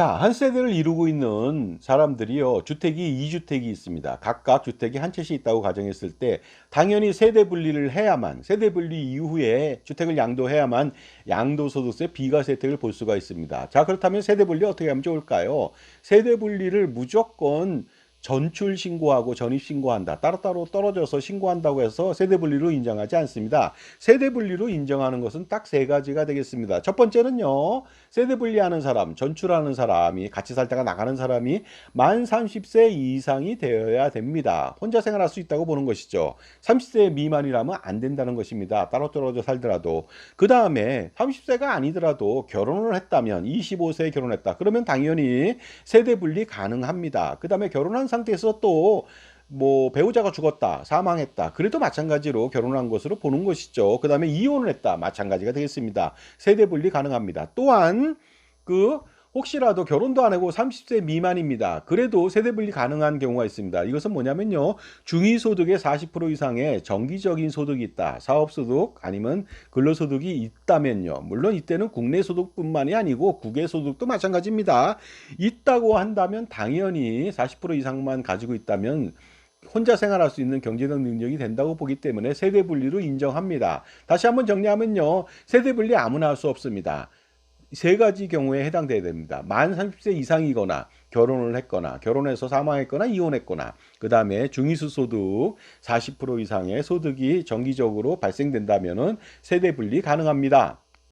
자, 한 세대를 이루고 있는 사람들이요, 주택이 2주택이 있습니다. 각각 주택이 한 채씩 있다고 가정했을 때, 당연히 세대 분리를 해야만, 세대 분리 이후에 주택을 양도해야만 양도소득세 비과세 혜택을 볼 수가 있습니다. 자, 그렇다면 세대 분리 어떻게 하면 좋을까요? 세대 분리를 무조건 전출 신고하고 전입 신고한다. 따로따로 떨어져서 신고한다고 해서 세대 분리로 인정하지 않습니다. 세대 분리로 인정하는 것은 딱 세 가지가 되겠습니다. 첫 번째는요. 세대 분리하는 사람, 전출하는 사람이 같이 살다가 나가는 사람이 만 30세 이상이 되어야 됩니다. 혼자 생활할 수 있다고 보는 것이죠. 30세 미만이라면 안 된다는 것입니다. 따로 떨어져 살더라도. 그 다음에 30세가 아니더라도 결혼을 했다면 25세에 결혼했다. 그러면 당연히 세대 분리 가능합니다. 그 다음에 결혼한 상태에서 또 뭐 배우자가 죽었다, 사망했다. 그래도 마찬가지로 결혼한 것으로 보는 것이죠. 그 다음에 이혼을 했다, 마찬가지가 되겠습니다. 세대 분리 가능합니다. 또한 그 혹시라도 결혼도 안 하고 30세 미만입니다. 그래도 세대 분리 가능한 경우가 있습니다. 이것은 뭐냐면요. 중위소득의 40% 이상의 정기적인 소득이 있다. 사업소득 아니면 근로소득이 있다면요. 물론 이때는 국내 소득뿐만이 아니고 국외 소득도 마찬가지입니다. 있다고 한다면 당연히 40% 이상만 가지고 있다면 혼자 생활할 수 있는 경제적 능력이 된다고 보기 때문에 세대 분리로 인정합니다. 다시 한번 정리하면요. 세대 분리 아무나 할 수 없습니다. 세 가지 경우에 해당돼야 됩니다. 만 30세 이상이거나 결혼을 했거나 결혼해서 사망했거나 이혼했거나 그 다음에 중위수 소득 40% 이상의 소득이 정기적으로 발생된다면은 세대 분리 가능합니다.